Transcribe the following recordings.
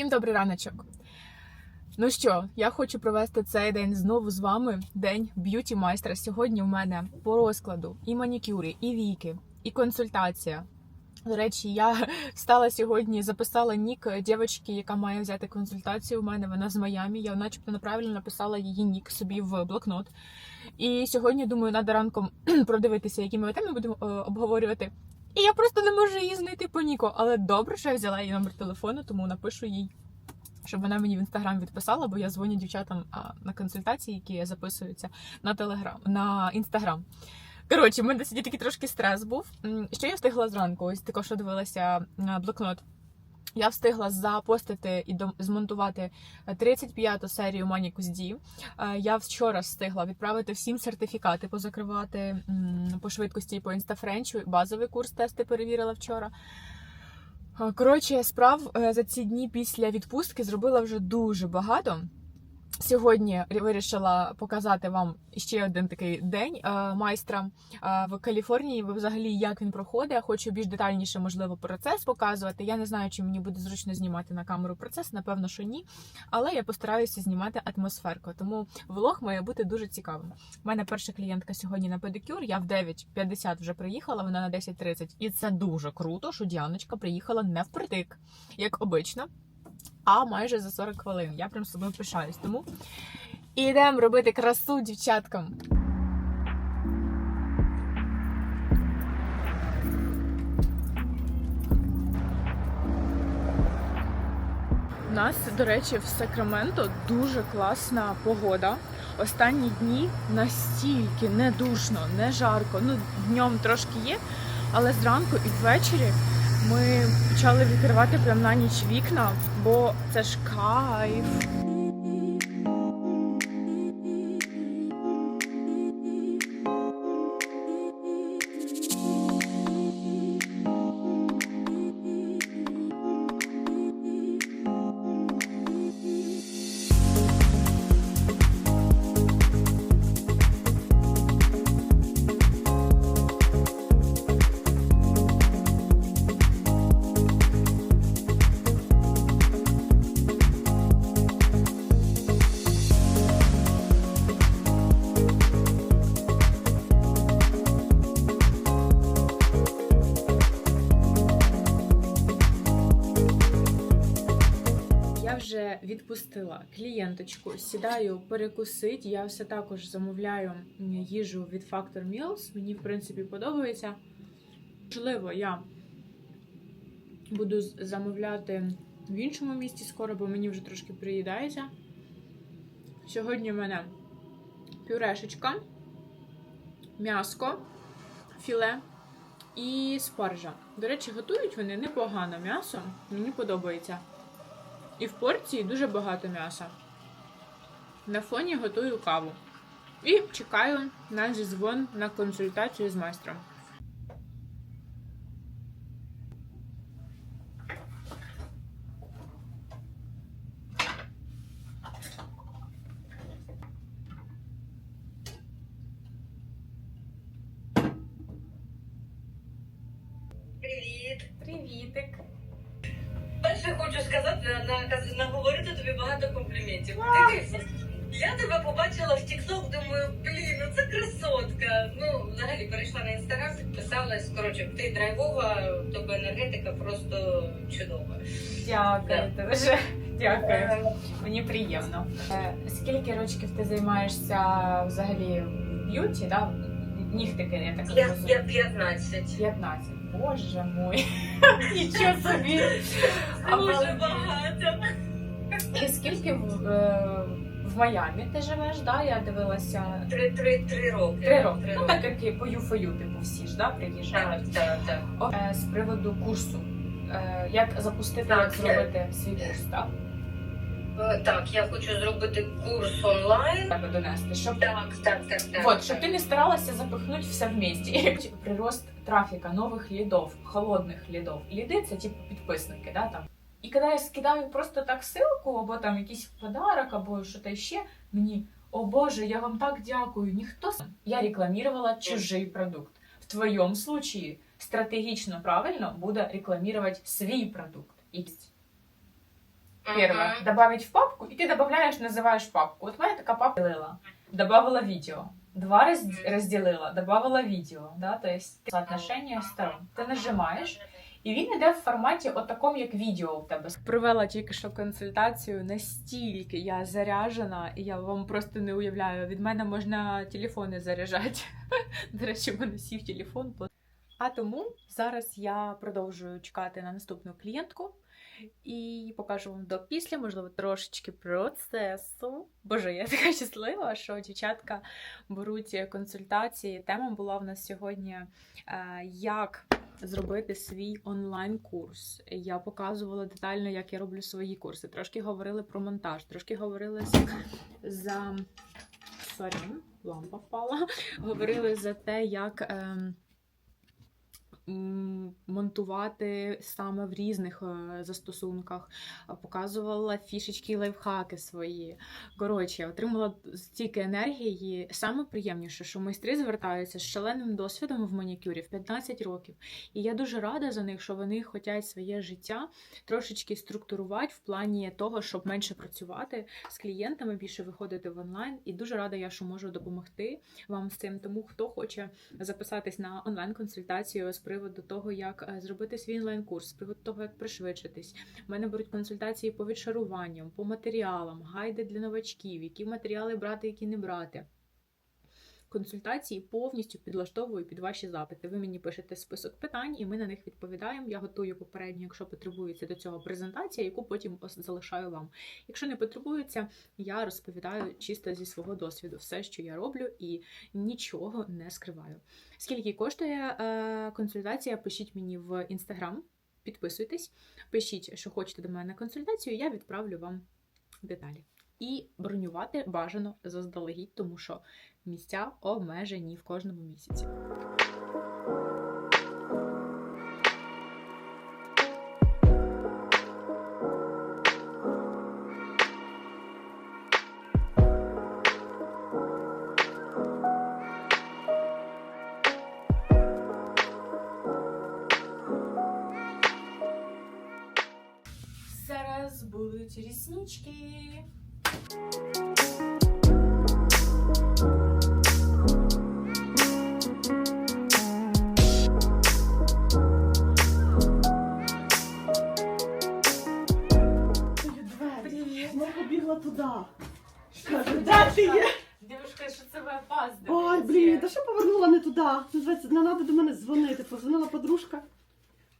Всім добрий раночок. Ну що, я хочу провести цей день знову з вами. День б'юті майстра. Сьогодні у мене по розкладу і манікюри, і віки, і консультація. До речі, я стала сьогодні, записала нік дівчинки, яка має взяти консультацію у мене. Вона з Майамі. Я, начебто, неправильно написала її нік собі в блокнот. І сьогодні думаю, треба ранком продивитися, які ми теми будемо е, обговорювати. І я просто не можу її знайти по Ніку. Але добре, що я взяла її номер телефону, тому напишу їй, щоб вона мені в інстаграм відписала, бо я дзвоню дівчатам на консультації, які записуються на телеграм на інстаграм. Коротше, в мене сьогодні такий трошки стрес був. Що я встигла зранку? Ось також дивилася блокнот. Я встигла запостити і змонтувати 35-ту серію Мані Ді. Е, Я вчора встигла відправити всім сертифікати, позакривати по швидкості і по інстафренчу. Базовий курс тести перевірила вчора. Е, Коротше, справ е, за ці дні після відпустки зробила вже дуже багато. Сьогодні вирішила показати вам ще один такий день е, майстра е, в Каліфорнії. Ви взагалі як він проходить. Я хочу більш детальніше, можливо, процес показувати. Я не знаю, чи мені буде зручно знімати на камеру процес. Напевно, що ні. Але я постараюся знімати атмосферку. Тому влог має бути дуже цікавим. У мене перша клієнтка сьогодні на педикюр. Я в 9.50 вже приїхала, вона на 10.30. І це дуже круто, що Діаночка приїхала не впритик, як обично, а майже за 40 хвилин. Я прям собою пишаюсь. Тому ідемо робити красу дівчаткам. У нас, до речі, в Сакраменто дуже класна погода. Останні дні настільки не душно, не жарко. Ну, днем трошки є, але зранку і ввечері ми почали відкривати прямо на ніч вікна, бо це ж кайф. Відпустила клієнточку, сідаю перекусить. Я все також замовляю їжу від Factor Meals. Мені, в принципі, подобається. Можливо, я буду замовляти в іншому місті скоро, бо мені вже трошки приїдається. Сьогодні в мене пюрешечка, м'яско, філе і спаржа. До речі, готують вони непогано м'ясо. Мені подобається. І в порції дуже багато м'яса. На фоні готую каву. І чекаю на зізвон на консультацію з майстром. Привіт. Привітик! Перше хочу сказати, наговорити тобі багато компліментів. Дивись, я тебе побачила в TikTok, думаю, блін, ну це красотка. Ну, взагалі перейшла на інстаграм, підписалась. Коротше, ти драйвова, тебе енергетика просто чудова. Дякую дуже. Дякую. Мені приємно. Е, Скільки років ти займаєшся взагалі в б'юті? Да? Нігтики, я так розумію. я 15. 15. Боже мой. Нічого собі. Дуже багато. І скільки в, е, в Майамі ти живеш? Да? Я дивилася. Три, три, три роки. Три роки. Три Ну, так як і по юфою, типу, всі ж, да, приїжджають. Так, так, так. Е, З приводу курсу. Е, Як запустити, Так, як я- зробити свій курс, так? Е, Так, я хочу зробити курс онлайн. Тебе донести, щоб Так, так, так, так. Вот, щоб ти не старалася запихнути все вместе. Прирост трафіка, нових лідов, холодних лідов. Ліди це типу підписники, да, там. І коли я скидаю просто так ссылку, або там якийсь подарок, або що-то ще, мені, о Боже, я вам так дякую. Ніхто с- я рекламувала чужий продукт. В твоєму случаї стратегічно правильно буде рекламувати свій продукт. І Первое. Добавить в папку, и ты добавляешь, называешь папку. Вот моя такая папка делила. Добавила видео. Два раз разделила, добавила видео. Да? То есть соотношение сторон. Ти нажимаєш, і він іде в форматі от такому, як відео у тебе. Провела тільки що консультацію. Настільки я заряжена, і я вам просто не уявляю. Від мене можна телефони заряджати. До речі, в мене сів телефон. А тому зараз я продовжую чекати на наступну клієнтку і покажу вам до після, можливо, трошечки процесу. Боже, я така щаслива, що дівчатка беруть консультації. Тема була в нас сьогодні е, як зробити свій онлайн-курс. Я показувала детально, як я роблю свої курси. Трошки говорили про монтаж, трошки говорили за. Сорі, лампа впала. Говорили за те, як. Монтувати саме в різних е, застосунках, показувала фішечки і лайфхаки свої. Коротше, отримала стільки енергії. Саме приємніше, що майстри звертаються з шаленим досвідом в манікюрі в 15 років. І я дуже рада за них, що вони хочуть своє життя трошечки структурувати в плані того, щоб менше працювати з клієнтами, більше виходити в онлайн. І дуже рада я, що можу допомогти вам з цим. Тому хто хоче записатись на онлайн-консультацію з приводу того, як е, зробити свій онлайн-курс, з приводу того, як пришвидшитись. У мене беруть консультації по відшаруванням, по матеріалам, гайди для новачків, які матеріали брати, які не брати. Консультації повністю підлаштовую під ваші запити. Ви мені пишете список питань, і ми на них відповідаємо. Я готую попередньо, якщо потребується до цього презентація, яку потім залишаю вам. Якщо не потребується, я розповідаю чисто зі свого досвіду все, що я роблю, і нічого не скриваю. Скільки коштує е, консультація? Пишіть мені в інстаграм, підписуйтесь, пишіть, що хочете до мене на консультацію, я відправлю вам деталі. І бронювати бажано заздалегідь, тому що місця обмежені в кожному місяці. Зараз будуть ріснички.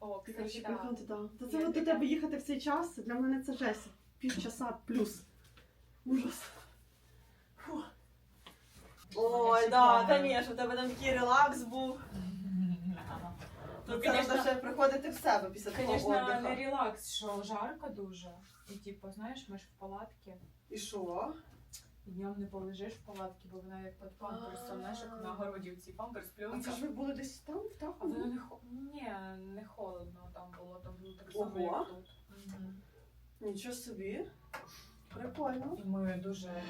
О, кстати, да. туди. Та це от до тебе їхати в цей час. Для мене це жесть. Півчаса плюс. Ужас. Фу. Ой, да, звісно, в тебе там такий релакс був. Ну, Тут треба конечно, ще приходити в себе після того Звісно, не отдиха. релакс, що жарко дуже. І типу, знаєш, ми ж в палатці. І що? І днем не полежиш в палатці, бо вона як під памперсом, знаєш, як на городі ці памперс А плюнка. це ж ви були десь там, в А Тахові? не хо... Ні, Ого. Нічого собі. Прикольно. І ми дуже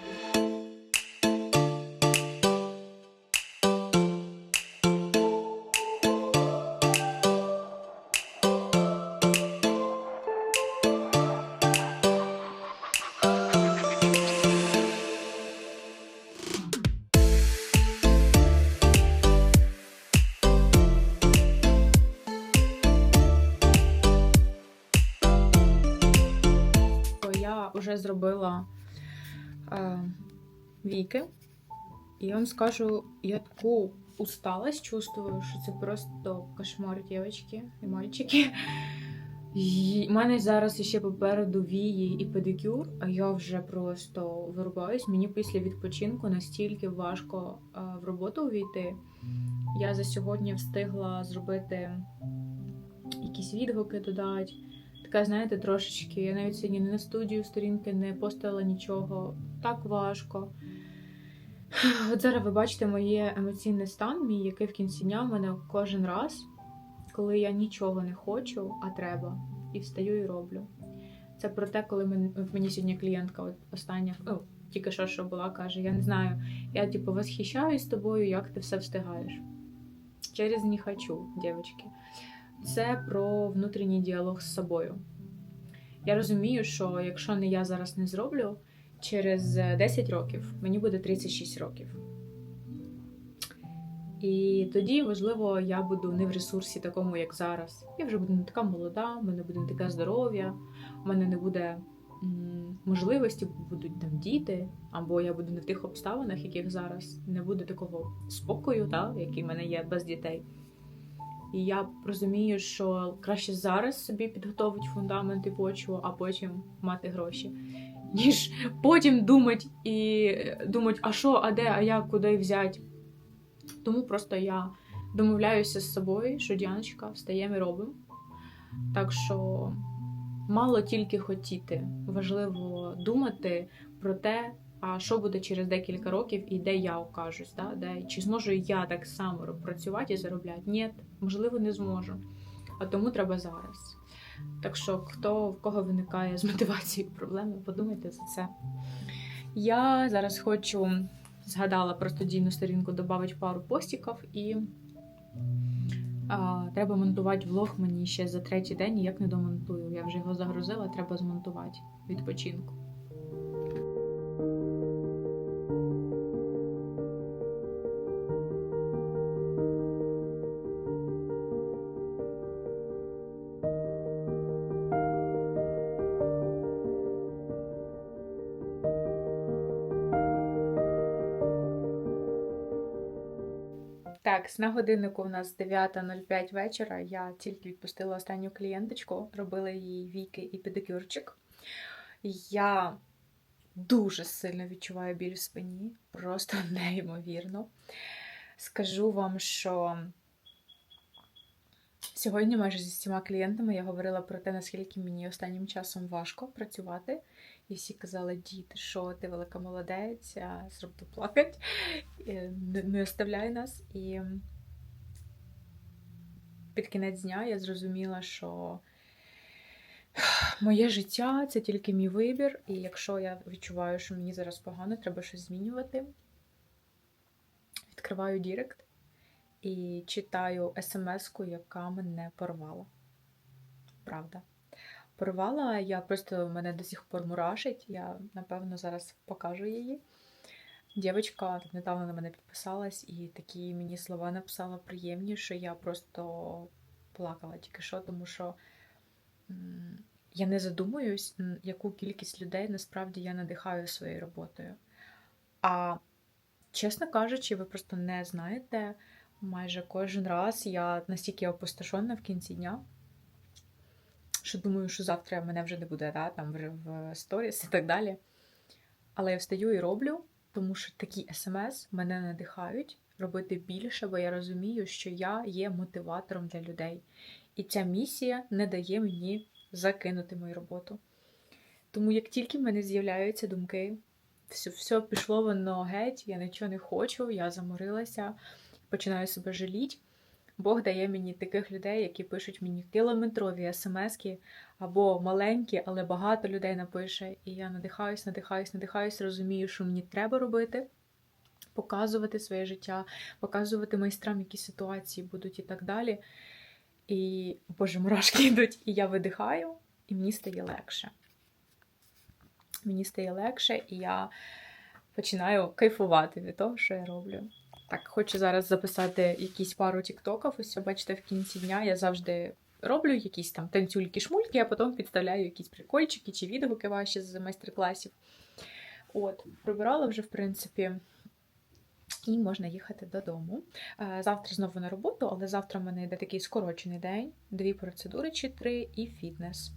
вже зробила е, віки. І я вам скажу, я таку усталость чувствую, що це просто кошмар, дівчатки і мальчики. В мене зараз ще попереду вії і педикюр, а я вже просто вирубаюсь. Мені після відпочинку настільки важко е, в роботу увійти. Я за сьогодні встигла зробити якісь відгуки додати. Така, знаєте, трошечки. Я навіть сьогодні не на студію сторінки не постила нічого. Так важко. От зараз ви бачите моє емоційний стан, мій, який в кінці дня в мене кожен раз, коли я нічого не хочу, а треба, і встаю і роблю. Це про те, коли мен- от мені сьогодні клієнтка, от остання, ну, тільки що, що була, каже: Я не знаю, я типу восхищаюсь тобою, як ти все встигаєш. Через не хочу, дівчатки. Це про внутрішній діалог з собою. Я розумію, що якщо не я зараз не зроблю, через 10 років мені буде 36 років. І тоді, можливо, я буду не в ресурсі такому, як зараз. Я вже буду не така молода, в мене буде не таке здоров'я, в мене не буде можливості, будуть там діти, або я буду не в тих обставинах, яких зараз, не буде такого спокою, та, який в мене є без дітей. І я розумію, що краще зараз собі підготовити фундамент і почву, а потім мати гроші, ніж потім думати і думати, а що, а де, а як, куди взяти. Тому просто я домовляюся з собою, що Діаночка встаємо і робимо. Так що мало тільки хотіти, важливо думати про те, а що буде через декілька років і де я окажусь, да? де, чи зможу я так само працювати і заробляти? Ні, можливо, не зможу. А тому треба зараз. Так що, хто в кого виникає з мотивацією проблеми, подумайте за це. Я зараз хочу згадала про студійну сторінку, додати пару постіків і а, треба монтувати влог мені ще за третій день, ніяк не домонтую. Я вже його загрузила, треба змонтувати відпочинку. Так, на годиннику у нас 9.05 вечора. Я тільки відпустила останню клієнточку, робила їй віки і педикюрчик. Я дуже сильно відчуваю біль в спині, просто неймовірно. Скажу вам, що сьогодні майже зі всіма клієнтами я говорила про те, наскільки мені останнім часом важко працювати. І всі казали, діти, що ти велика молодець, зробити плакать, не оставляй нас. І під кінець дня я зрозуміла, що моє життя це тільки мій вибір, і якщо я відчуваю, що мені зараз погано, треба щось змінювати. Відкриваю Дірект і читаю смс-ку, яка мене порвала. Правда. Порвала, я просто мене до сих пор мурашить. Я, напевно, зараз покажу її. Дівчинка недавно на мене підписалась і такі мені слова написала приємні, що я просто плакала тільки що, тому що я не задумуюсь, яку кількість людей насправді я надихаю своєю роботою. А чесно кажучи, ви просто не знаєте, майже кожен раз я настільки опустошена в кінці дня що думаю, що завтра мене вже не буде, да, там вже в сторіс і так далі. Але я встаю і роблю, тому що такі смс мене надихають робити більше, бо я розумію, що я є мотиватором для людей. І ця місія не дає мені закинути мою роботу. Тому як тільки в мене з'являються думки, все, все пішло воно геть, я нічого не хочу, я заморилася, починаю себе жаліти. Бог дає мені таких людей, які пишуть мені кілометрові смски або маленькі, але багато людей напише. І я надихаюсь, надихаюсь, надихаюсь, розумію, що мені треба робити, показувати своє життя, показувати майстрам, які ситуації будуть і так далі. І, боже, мурашки йдуть, і я видихаю, і мені стає легше. Мені стає легше, і я починаю кайфувати від того, що я роблю. Так, хочу зараз записати якісь пару тіктоків. Ось бачите, в кінці дня я завжди роблю якісь там танцюльки-шмульки, а потім підставляю якісь прикольчики чи відгуки ваші з майстер-класів. От, прибирала вже, в принципі, і можна їхати додому. Е, Завтра знову на роботу, але завтра в мене йде такий скорочений день: дві процедури чи три і фітнес.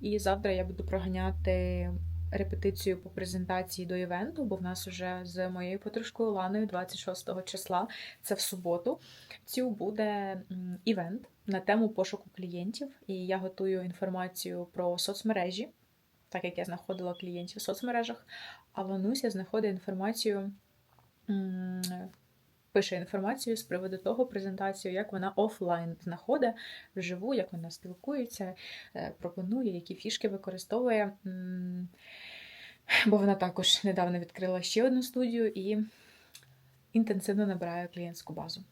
І завтра я буду проганяти репетицію по презентації до івенту, бо в нас вже з моєю подружкою Ланою 26 числа, це в суботу. Цю буде івент на тему пошуку клієнтів, і я готую інформацію про соцмережі, так як я знаходила клієнтів в соцмережах, а Вануся знаходить інформацію. Пише інформацію з приводу того презентацію, як вона офлайн знаходить вживу, як вона спілкується, е, пропонує, які фішки використовує. Бо вона також недавно відкрила ще одну студію і інтенсивно набирає клієнтську базу.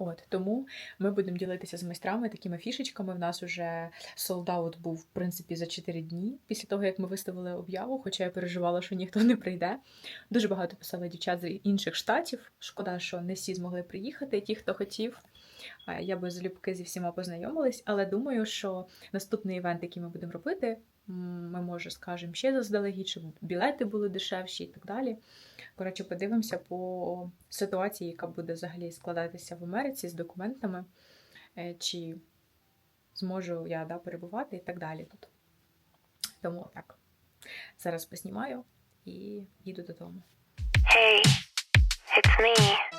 От тому ми будемо ділитися з майстрами такими фішечками. В нас уже солдаут був в принципі за 4 дні після того, як ми виставили об'яву. Хоча я переживала, що ніхто не прийде. Дуже багато писали дівчат з інших штатів. Шкода, що не всі змогли приїхати. Ті, хто хотів, я би залюбки зі всіма познайомилась, але думаю, що наступний івент, який ми будемо робити, ми може скажемо ще заздалегідь, щоб білети були дешевші і так далі. Коротше, подивимося по ситуації, яка буде взагалі складатися в Америці з документами, е, чи зможу я да, перебувати і так далі тут. Тому так. Зараз поснімаю і їду додому. Hey, it's me.